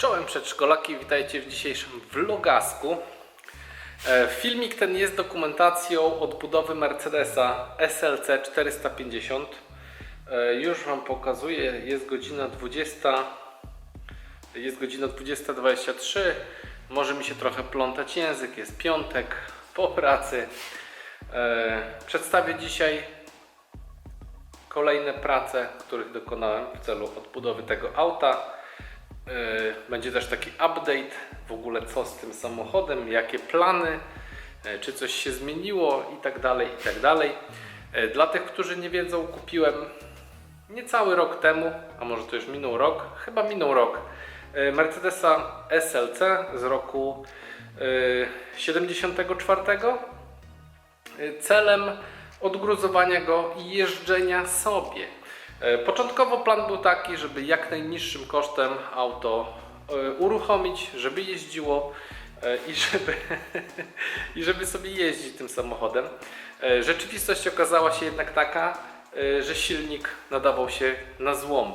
Czołem przedszkolaki, witajcie w dzisiejszym vlogasku. E, Filmik ten jest dokumentacją odbudowy Mercedesa SLC 450. E, Już Wam pokazuję, jest godzina 20. Jest godzina 20.23. Może mi się trochę plątać język, jest piątek po pracy. E, Przedstawię dzisiaj kolejne prace, których dokonałem w celu odbudowy tego auta. Yy, Będzie też taki update w ogóle co z tym samochodem, jakie plany, yy, czy coś się zmieniło i tak dalej, i tak dalej. Yy, Dla tych, którzy nie wiedzą, kupiłem niecały rok temu, a może to już minął rok, chyba minął rok, Mercedesa SLC z roku yy, 74 Y, celem odgruzowania go i jeżdżenia sobie. E, Początkowo plan był taki, żeby jak najniższym kosztem auto e, uruchomić, żeby jeździło e, i żeby, i żeby sobie jeździć tym samochodem. Rzeczywistość okazała się jednak taka, że silnik nadawał się na złom.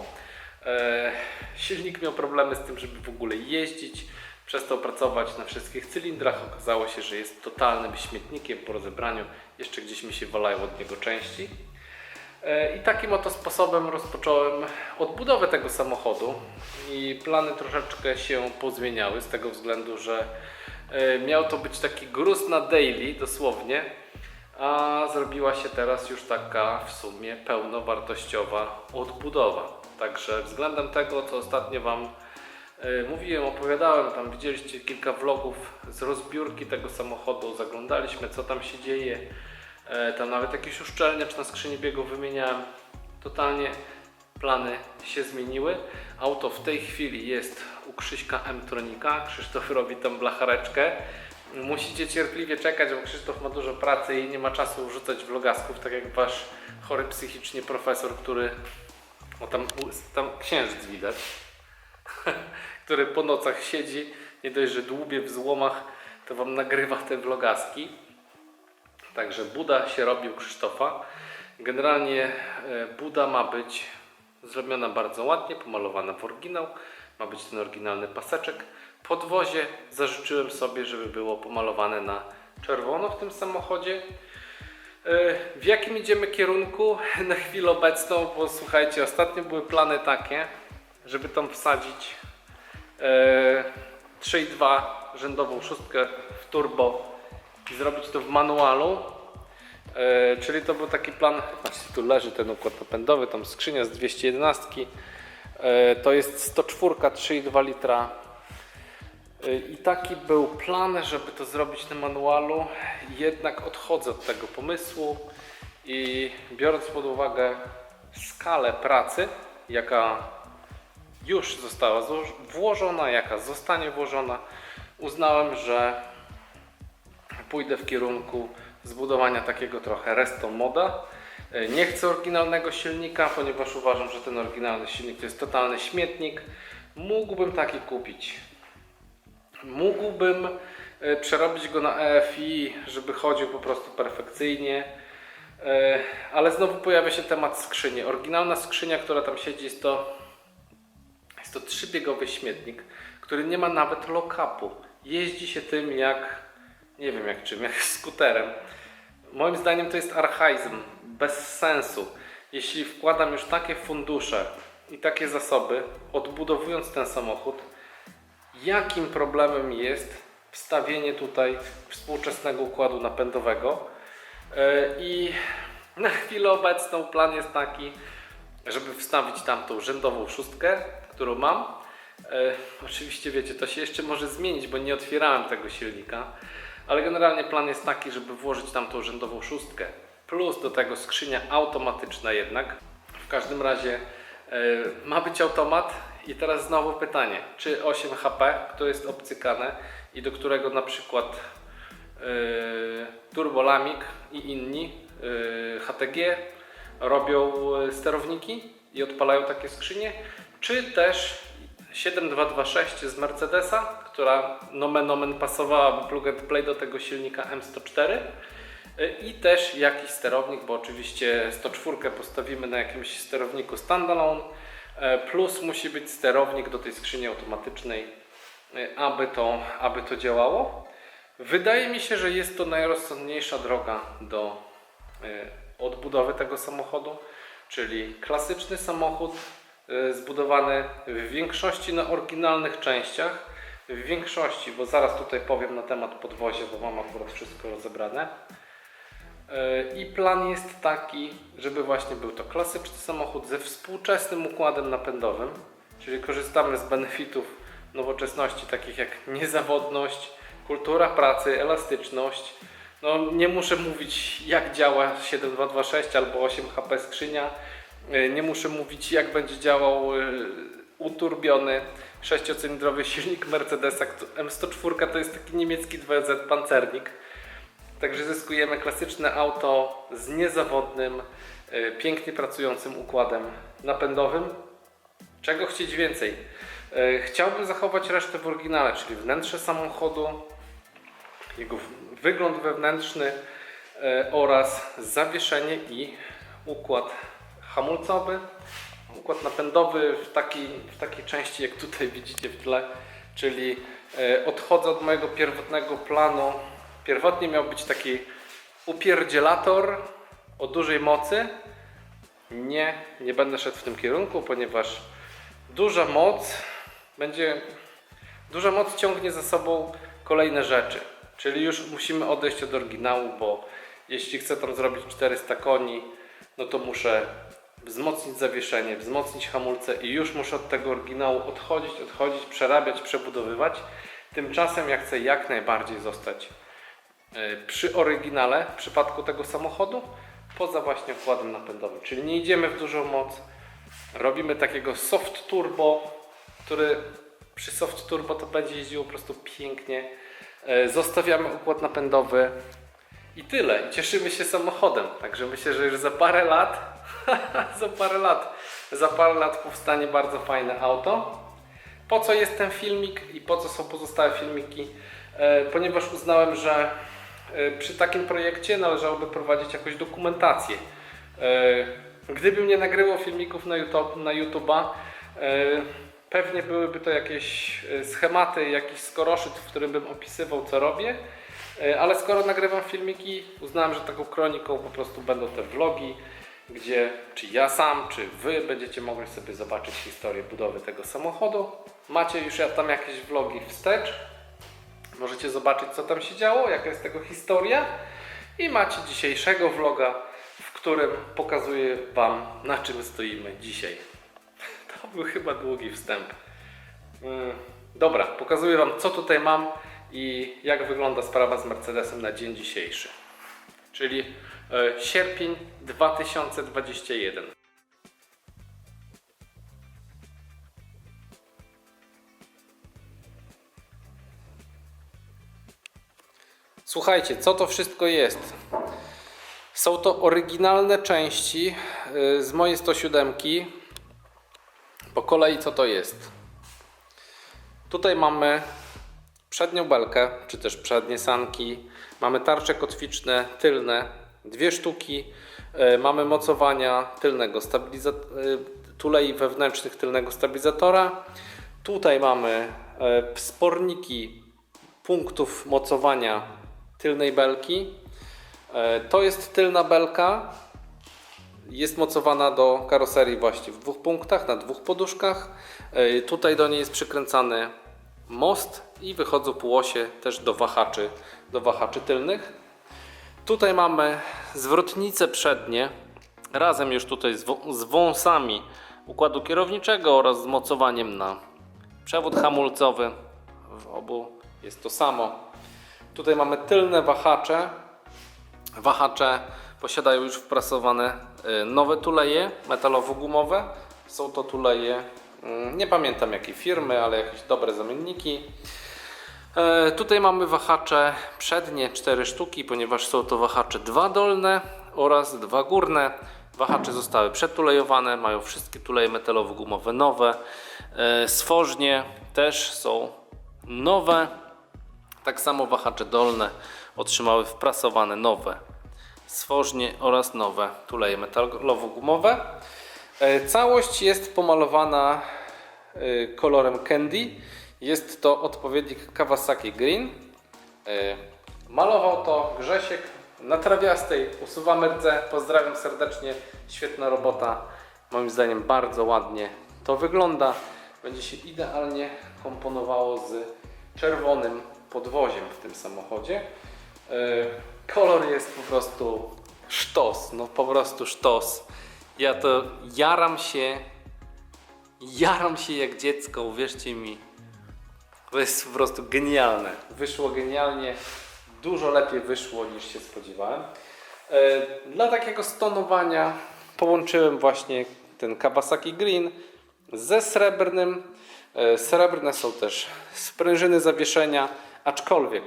Silnik miał problemy z tym, żeby w ogóle jeździć. Przestał pracować na wszystkich cylindrach. Okazało się, że jest totalnym śmietnikiem po rozebraniu. Jeszcze gdzieś mi się walają od niego części. E, I takim oto sposobem rozpocząłem odbudowę tego samochodu. I plany troszeczkę się pozmieniały z tego względu, że e, miał to być taki gruz na daily dosłownie, a zrobiła się teraz już taka w sumie pełnowartościowa odbudowa. Także względem tego, co ostatnio Wam e, mówiłem, opowiadałem, tam widzieliście kilka vlogów z rozbiórki tego samochodu, zaglądaliśmy co tam się dzieje. E, Tam nawet jakiś uszczelniacz na skrzyni biegów wymieniałem. Totalnie plany się zmieniły. Auto w tej chwili jest u Krzyśka M-Tronika. Krzysztof robi tam blachareczkę. Musicie cierpliwie czekać, bo Krzysztof ma dużo pracy i nie ma czasu rzucać vlogasków, tak jak wasz chory psychicznie profesor, który... O, tam, tam księżyc widać. który po nocach siedzi, nie dość, że dłubie w złomach, to wam nagrywa te vlogaski. Także Buda się robi u Krzysztofa. Generalnie e, Buda ma być zrobiona bardzo ładnie, pomalowana w oryginał. Ma być ten oryginalny paseczek. Podwozie zażyczyłem sobie, żeby było pomalowane na czerwono w tym samochodzie. E, W jakim idziemy kierunku na chwilę obecną? Bo słuchajcie, ostatnio były plany takie, żeby tam wsadzić e, 3.2 rzędową szóstkę w turbo i zrobić to w manualu. E, czyli to był taki plan, patrzcie tu leży ten układ napędowy, tam skrzynia z 211. E, to jest 104 3,2 litra. E, I taki był plan, żeby to zrobić na manualu. Jednak odchodzę od tego pomysłu i biorąc pod uwagę skalę pracy, jaka już została włożona, jaka zostanie włożona, uznałem, że pójdę w kierunku zbudowania takiego trochę resto moda. E, Nie chcę oryginalnego silnika, ponieważ uważam, że ten oryginalny silnik to jest totalny śmietnik. Mógłbym taki kupić. Mógłbym e, przerobić go na EFI, żeby chodził po prostu perfekcyjnie. E, Ale znowu pojawia się temat skrzyni. Oryginalna skrzynia, która tam siedzi, jest to, jest to trzybiegowy śmietnik, który nie ma nawet lock-upu. Jeździ się tym jak, nie wiem jak czym, jak skuterem. Moim zdaniem to jest archaizm, bez sensu. Jeśli wkładam już takie fundusze i takie zasoby, odbudowując ten samochód, jakim problemem jest wstawienie tutaj współczesnego układu napędowego. E, I na chwilę obecną plan jest taki, żeby wstawić tam tą rzędową szóstkę, którą mam. E, oczywiście wiecie, to się jeszcze może zmienić, bo nie otwierałem tego silnika, ale generalnie plan jest taki, żeby włożyć tam tą rzędową szóstkę. Plus do tego skrzynia automatyczna jednak. W każdym razie e, ma być automat i teraz znowu pytanie, czy 8 HP, które jest obcykane i do którego na przykład yy, Turbolamik i inni yy, HTG robią yy, sterowniki i odpalają takie skrzynie, czy też 7226 z Mercedesa, która nomen omen pasowałaby plug and play do tego silnika M104 yy, i też jakiś sterownik, bo oczywiście 104 postawimy na jakimś sterowniku standalone, yy, plus musi być sterownik do tej skrzyni automatycznej, yy, aby to, aby to działało. Wydaje mi się, że jest to najrozsądniejsza droga do y, odbudowy tego samochodu, czyli klasyczny samochód zbudowany w większości na oryginalnych częściach, w większości, bo zaraz tutaj powiem na temat podwozia, bo mam akurat wszystko rozebrane. Y, I plan jest taki, żeby właśnie był to klasyczny samochód ze współczesnym układem napędowym, czyli korzystamy z benefitów nowoczesności, takich jak niezawodność, kultura pracy, elastyczność. No, nie muszę mówić, jak działa 7226 albo 8 HP skrzynia. Y, Nie muszę mówić, jak będzie działał y, uturbiony sześciocylindrowy silnik Mercedesa. kto- M104 to jest taki niemiecki 2Z pancernik. Także zyskujemy klasyczne auto z niezawodnym, y, pięknie pracującym układem napędowym. Czego chcieć więcej? E, Chciałbym zachować resztę w oryginale, czyli wnętrze samochodu, jego wygląd wewnętrzny e, oraz zawieszenie i układ hamulcowy, układ napędowy w takiej, w takiej części, jak tutaj widzicie w tle, czyli e, odchodzę od mojego pierwotnego planu. Pierwotnie miał być taki upierdzielator o dużej mocy. Nie, nie będę szedł w tym kierunku, ponieważ duża moc będzie. Duża moc ciągnie za sobą kolejne rzeczy. Czyli już musimy odejść od oryginału, bo jeśli chcę tam zrobić 400 koni, no to muszę wzmocnić zawieszenie, wzmocnić hamulce i już muszę od tego oryginału odchodzić, odchodzić, przerabiać, przebudowywać. Tymczasem ja chcę jak najbardziej zostać e, przy oryginale w przypadku tego samochodu, poza właśnie układem napędowym. Czyli nie idziemy w dużą moc, robimy takiego soft turbo, który przy soft turbo to będzie jeździło po prostu pięknie. E, Zostawiamy układ napędowy i tyle. Cieszymy się samochodem. Także myślę, że już za parę lat, za parę lat, za parę lat powstanie bardzo fajne auto. Po co jest ten filmik i po co są pozostałe filmiki? E, ponieważ uznałem, że e, przy takim projekcie należałoby prowadzić jakąś dokumentację. E, Gdybym nie nagrywał filmików na, YouTube, na YouTube'a, pewnie byłyby to jakieś schematy, jakiś skoroszyt, w którym bym opisywał co robię. Ale skoro nagrywam filmiki, uznałem, że taką kroniką po prostu będą te vlogi, gdzie czy ja sam, czy wy będziecie mogli sobie zobaczyć historię budowy tego samochodu. Macie już tam jakieś vlogi wstecz. Możecie zobaczyć, co tam się działo, jaka jest tego historia. I macie dzisiejszego vloga, w którym pokazuję Wam, na czym stoimy dzisiaj. To był chyba długi wstęp. Mm, Dobra, pokazuję Wam, co tutaj mam i jak wygląda sprawa z Mercedesem na dzień dzisiejszy. Czyli sierpień 2021. Słuchajcie, co to wszystko jest? Są to oryginalne części y, z mojej 107. Po kolei co to jest? Tutaj mamy przednią belkę, czy też przednie sanki. Mamy tarcze kotwiczne tylne, dwie sztuki. Y, Mamy mocowania tylnego stabilizatora, tulei wewnętrznych tylnego stabilizatora. Tutaj mamy y, wsporniki punktów mocowania tylnej belki. E, To jest tylna belka. Jest mocowana do karoserii właśnie w dwóch punktach, na dwóch poduszkach. E, Tutaj do niej jest przykręcany most i wychodzą półosie też do wahaczy, do wahaczy tylnych. Tutaj mamy zwrotnice przednie, razem już tutaj z, z wąsami układu kierowniczego oraz z mocowaniem na przewód hamulcowy. W obu jest to samo. Tutaj mamy tylne wahacze. Wahacze posiadają już wprasowane y, nowe tuleje metalowo-gumowe. Są to tuleje, mm, nie pamiętam jakiej firmy, ale jakieś dobre zamienniki. E, Tutaj mamy wahacze przednie, cztery sztuki, ponieważ są to wahacze dwa dolne oraz dwa górne. Wahacze zostały przetulejowane, mają wszystkie tuleje metalowo-gumowe nowe. E, Sfożnie też są nowe. Tak samo wahacze dolne otrzymały wprasowane nowe swożnie oraz nowe tuleje metalowo-gumowe. E, Całość jest pomalowana kolorem candy. Jest to odpowiednik Kawasaki Green. E, Malował to Grzesiek na trawiastej. Usuwamy rdze. Pozdrawiam serdecznie. Świetna robota. Moim zdaniem bardzo ładnie to wygląda. Będzie się idealnie komponowało z czerwonym podwoziem w tym samochodzie. E, Kolor jest po prostu sztos, no po prostu sztos. Ja to jaram się, jaram się jak dziecko, uwierzcie mi. To jest po prostu genialne. Wyszło genialnie, dużo lepiej wyszło niż się spodziewałem. E, Dla takiego stonowania połączyłem właśnie ten Kawasaki Green ze srebrnym. E, Srebrne są też sprężyny zawieszenia, aczkolwiek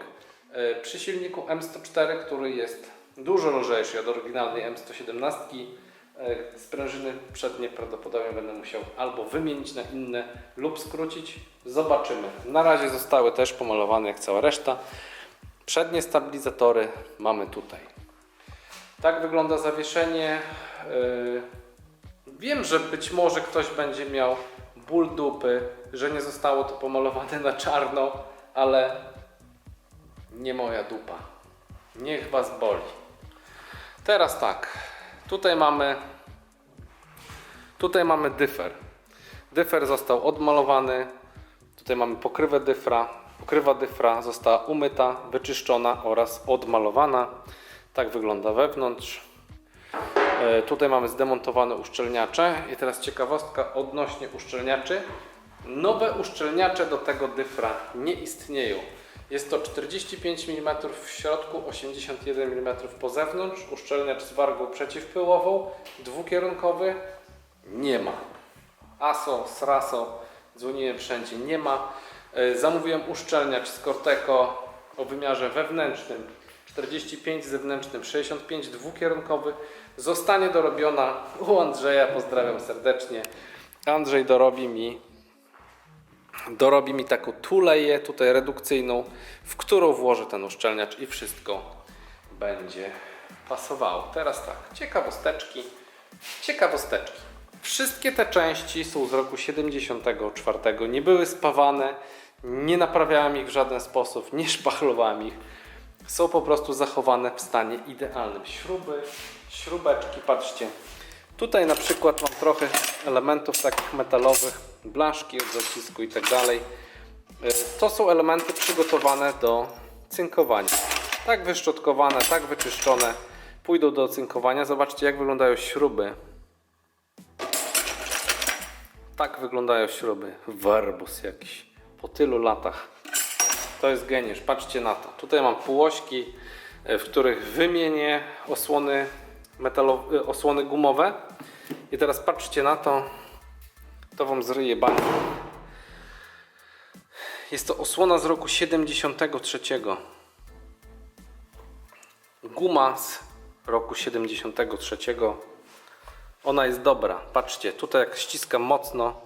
e, przy silniku M104, który jest dużo lżejszy od oryginalnej M117, e, sprężyny przednie prawdopodobnie będę musiał albo wymienić na inne lub skrócić. Zobaczymy. Na razie zostały też pomalowane jak cała reszta. Przednie stabilizatory mamy tutaj. Tak wygląda zawieszenie. Yy, Wiem, że być może ktoś będzie miał ból dupy, że nie zostało to pomalowane na czarno, ale nie moja dupa. Niech Was boli. Teraz tak. Tutaj mamy tutaj mamy dyfer. Dyfer został odmalowany. Tutaj mamy pokrywę dyfra. Pokrywa dyfra została umyta, wyczyszczona oraz odmalowana. Tak wygląda wewnątrz. E, Tutaj mamy zdemontowane uszczelniacze i teraz ciekawostka odnośnie uszczelniaczy. Nowe uszczelniacze do tego dyfra nie istnieją. Jest to 45 mm w środku, 81 mm po zewnątrz. Uszczelniacz z wargą przeciwpyłową, dwukierunkowy. Nie ma. ASO, SRASO, dzwoniłem wszędzie, nie ma. E, Zamówiłem uszczelniacz z Corteco o wymiarze wewnętrznym 45, zewnętrznym 65, dwukierunkowy. Zostanie dorobiona u Andrzeja, pozdrawiam serdecznie. Andrzej dorobi mi dorobi mi taką tuleję tutaj redukcyjną, w którą włożę ten uszczelniacz i wszystko będzie pasowało. Teraz tak, ciekawosteczki. Ciekawosteczki. Wszystkie te części są z roku 74. Nie były spawane, nie naprawiałem ich w żaden sposób, nie szpachlowałem ich. Są po prostu zachowane w stanie idealnym. Śruby, śrubeczki, patrzcie. Tutaj na przykład mam trochę elementów takich metalowych, blaszki od zacisku i tak dalej. To są elementy przygotowane do cynkowania. Tak wyszczotkowane, tak wyczyszczone, pójdą do cynkowania. Zobaczcie jak wyglądają śruby. Tak wyglądają śruby. Warbus jakiś. Po tylu latach. To jest geniusz. Patrzcie na to. Tutaj mam półośki, e, w których wymienię osłony, metalowe, osłony gumowe. I teraz patrzcie na to. To Wam zryje banie. Jest to osłona z roku 73. Guma z roku 73. Ona jest dobra. Patrzcie, tutaj jak ściskam mocno,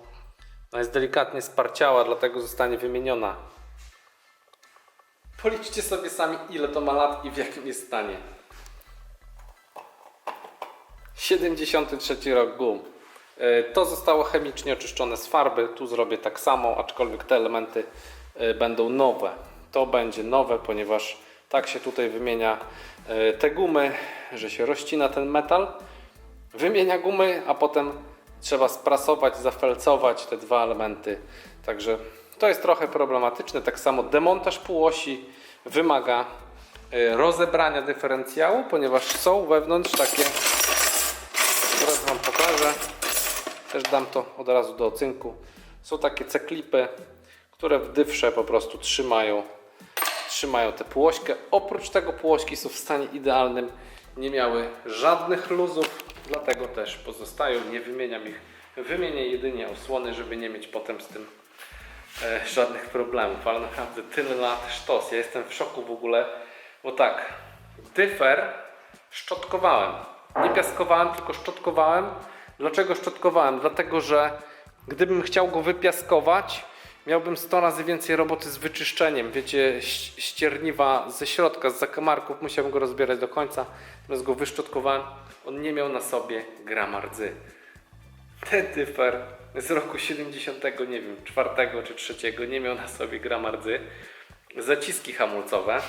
ona jest delikatnie sparciała, dlatego zostanie wymieniona. Policzcie sobie sami, ile to ma lat i w jakim jest stanie. 73 rok gum. E, To zostało chemicznie oczyszczone z farby. Tu zrobię tak samo, aczkolwiek te elementy e, będą nowe. To będzie nowe, ponieważ tak się tutaj wymienia e, te gumy, że się rozcina ten metal, wymienia gumy, a potem trzeba sprasować, zafelcować te dwa elementy. Także to jest trochę problematyczne. Tak samo demontaż półosi wymaga rozebrania dyferencjału, ponieważ są wewnątrz takie Pokażę. Też dam to od razu do ocynku. Są takie ceklipy, które w dywsze po prostu trzymają, trzymają tę półośkę. Oprócz tego półośki są w stanie idealnym. Nie miały żadnych luzów, dlatego też pozostają. Nie wymieniam ich. Wymienię jedynie osłony, żeby nie mieć potem z tym e, żadnych problemów. Ale naprawdę tyle lat sztos. Ja jestem w szoku w ogóle, bo tak, dyfer szczotkowałem. Nie piaskowałem, tylko szczotkowałem. Dlaczego szczotkowałem? Dlatego, że gdybym chciał go wypiaskować, miałbym 100 razy więcej roboty z wyczyszczeniem. Wiecie, ścierniwa ze środka, z zakamarków, musiałem go rozbierać do końca. Natomiast go wyszczotkowałem. On nie miał na sobie grama rdzy. Ten tyfer z roku 70, nie wiem, czwartego czy trzeciego nie miał na sobie grama rdzy. Zaciski hamulcowe.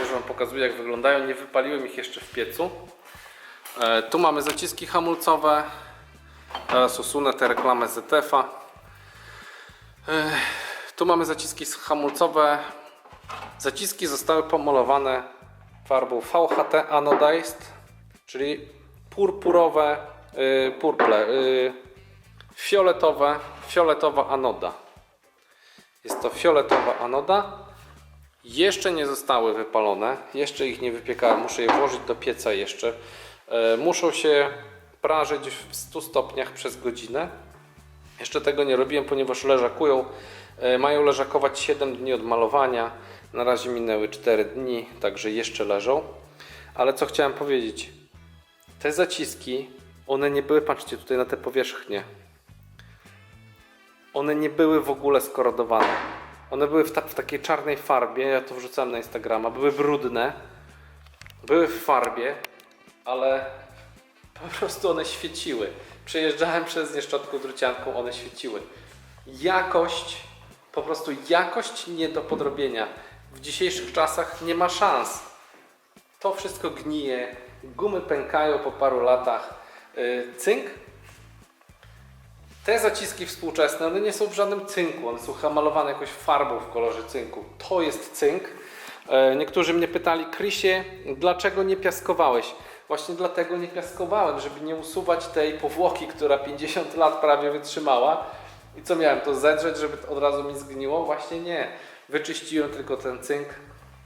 Już Wam pokazuję jak wyglądają. Nie wypaliłem ich jeszcze w piecu. E, tu mamy zaciski hamulcowe. Teraz usunę tę reklamę ZF-a. E, tu mamy zaciski hamulcowe. Zaciski zostały pomalowane farbą VHT Anodized, czyli purpurowe, y, purple, y, fioletowe, fioletowa anoda. Jest to fioletowa anoda. Jeszcze nie zostały wypalone, jeszcze ich nie wypiekałem, muszę je włożyć do pieca jeszcze. E, Muszą się prażyć w 100 stopniach przez godzinę. Jeszcze tego nie robiłem, ponieważ leżakują. E, Mają leżakować 7 dni od malowania. Na razie minęły 4 dni, także jeszcze leżą. Ale co chciałem powiedzieć? Te zaciski, one nie były, patrzcie tutaj na te powierzchnie. One nie były w ogóle skorodowane. One były w, ta, w takiej czarnej farbie, ja to wrzucałem na Instagrama, były brudne, były w farbie, ale po prostu one świeciły. Przejeżdżałem przez nie szczotką drucianką, one świeciły. Jakość, po prostu jakość nie do podrobienia. W dzisiejszych czasach nie ma szans. To wszystko gnije, gumy pękają po paru latach. Yy, cynk te zaciski współczesne, one nie są w żadnym cynku, one są malowane jakąś farbą w kolorze cynku. To jest cynk. E, Niektórzy mnie pytali, Krysie, dlaczego nie piaskowałeś? Właśnie dlatego nie piaskowałem, żeby nie usuwać tej powłoki, która 50 lat prawie wytrzymała. I co miałem to zedrzeć, żeby od razu mi zgniło? Właśnie nie. Wyczyściłem tylko ten cynk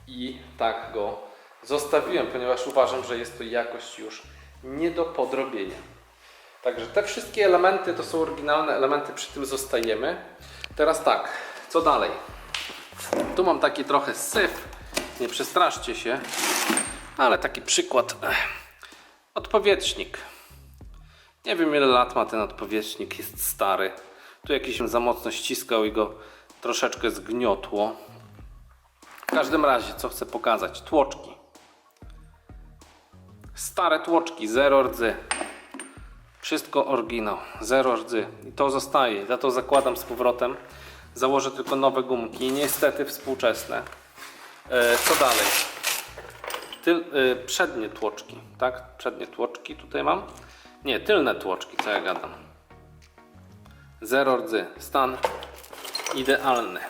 i tak go zostawiłem, ponieważ uważam, że jest to jakość już nie do podrobienia. Także te wszystkie elementy to są oryginalne elementy, przy tym zostajemy. Teraz tak, co dalej? Tu mam taki trochę syf, nie przestraszcie się, ale taki przykład. Odpowietrznik. Nie wiem ile lat ma ten odpowietrznik, jest stary. Tu jakiś za mocno ściskał i go troszeczkę zgniotło. każdym razie, co chcę pokazać? Tłoczki. Stare tłoczki, zero rdzy. Wszystko oryginał, zero rdzy. I to zostaje. Ja to zakładam z powrotem. Założę tylko nowe gumki. Niestety współczesne. E, co dalej? Tyl, y, przednie tłoczki, tak? Przednie tłoczki tutaj mam. Nie, tylne tłoczki, co ja gadam. Zero rdzy. Stan idealny.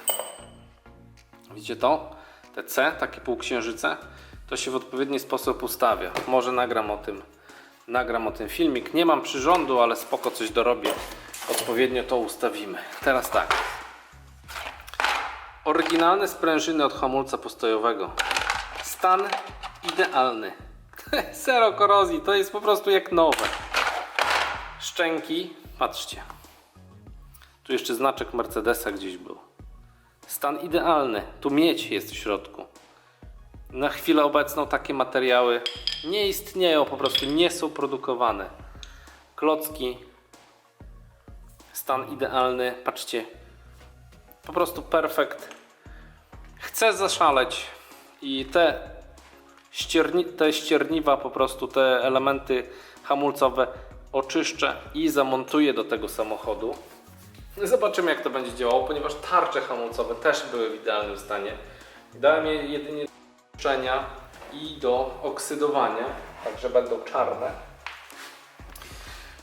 Widzicie to? Te C, takie półksiężyce, to się w odpowiedni sposób ustawia. Może nagram o tym, nagram o tym filmik. Nie mam przyrządu, ale spoko coś dorobię. Odpowiednio to ustawimy. Teraz tak. Oryginalne sprężyny od hamulca postojowego. Stan idealny. Zero korozji, to jest po prostu jak nowe. Szczęki, patrzcie. Tu jeszcze znaczek Mercedesa gdzieś był. Stan idealny. Tu miedź jest w środku. Na chwilę obecną takie materiały nie istnieją, po prostu nie są produkowane. Klocki. Stan idealny. Patrzcie. Po prostu perfekt. Chcę zaszaleć i te, ścierni, te ścierniwa, po prostu te elementy hamulcowe oczyszczę i zamontuję do tego samochodu. Zobaczymy jak to będzie działało, ponieważ tarcze hamulcowe też były w idealnym stanie. Dałem je jedynie do czyszczenia i do oksydowania, także będą czarne.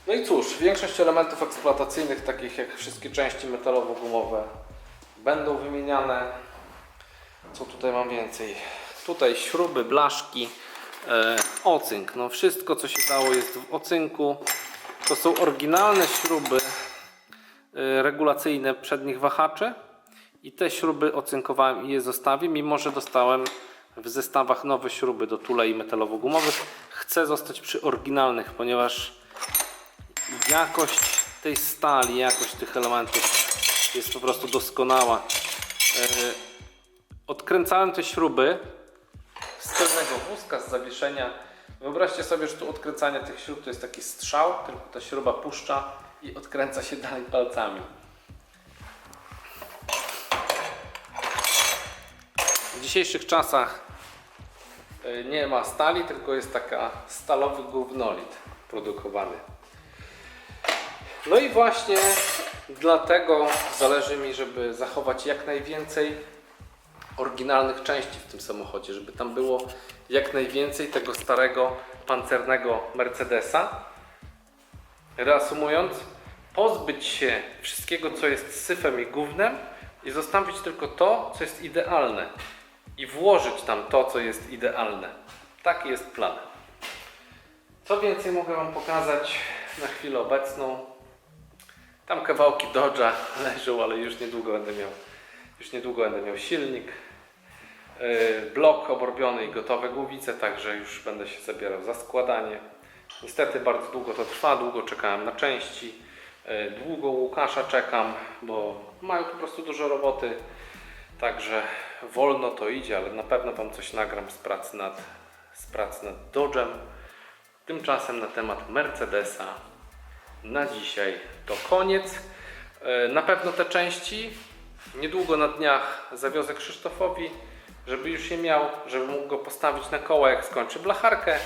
No i cóż, większość elementów eksploatacyjnych, takich jak wszystkie części metalowo-gumowe, będą wymieniane. Co tutaj mam więcej? Tutaj śruby, blaszki, e, ocynk. No wszystko co się dało jest w ocynku. To są oryginalne śruby e, regulacyjne przednich wahaczy i te śruby ocynkowałem i je zostawię, mimo że dostałem w zestawach nowe śruby do tulei metalowo-gumowych. Chcę zostać przy oryginalnych, ponieważ jakość tej stali, jakość tych elementów jest po prostu doskonała. E, Odkręcałem te śruby z tylnego wózka, z zawieszenia. Wyobraźcie sobie, że tu odkręcanie tych śrub to jest taki strzał, tylko ta śruba puszcza i odkręca się dalej palcami. W dzisiejszych czasach e, nie ma stali, tylko jest taka stalowy gównolid produkowany. No i właśnie dlatego zależy mi, żeby zachować jak najwięcej oryginalnych części w tym samochodzie, żeby tam było jak najwięcej tego starego pancernego Mercedesa. Reasumując, pozbyć się wszystkiego, co jest syfem i gównem i zostawić tylko to, co jest idealne i włożyć tam to, co jest idealne. Taki jest plan. Co więcej mogę Wam pokazać na chwilę obecną? Tam kawałki Dodge'a leżą, ale już niedługo będę miał, już niedługo będę miał silnik. Yy, Blok obrobiony i gotowe głowice, także już będę się zabierał za składanie. Niestety bardzo długo to trwa, długo czekałem na części. Yy, Długo Łukasza czekam, bo mają po prostu dużo roboty. Także wolno to idzie, ale na pewno Wam coś nagram z pracy nad, z pracy nad Dodge'em. Tymczasem na temat Mercedesa na dzisiaj to koniec. E, Na pewno te części niedługo na dniach zawiozę Krzysztofowi, żeby już je miał, żeby mógł go postawić na koła, jak skończy blacharkę.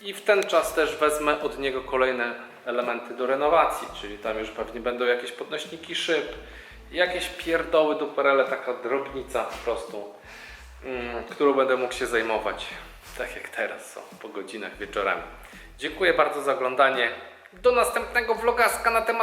I w ten czas też wezmę od niego kolejne elementy do renowacji, czyli tam już pewnie będą jakieś podnośniki szyb, jakieś pierdoły duperele, taka drobnica po prostu, mm, którą będę mógł się zajmować, tak jak teraz są, po godzinach wieczorami. Dziękuję bardzo za oglądanie. Do następnego vlogaska na temat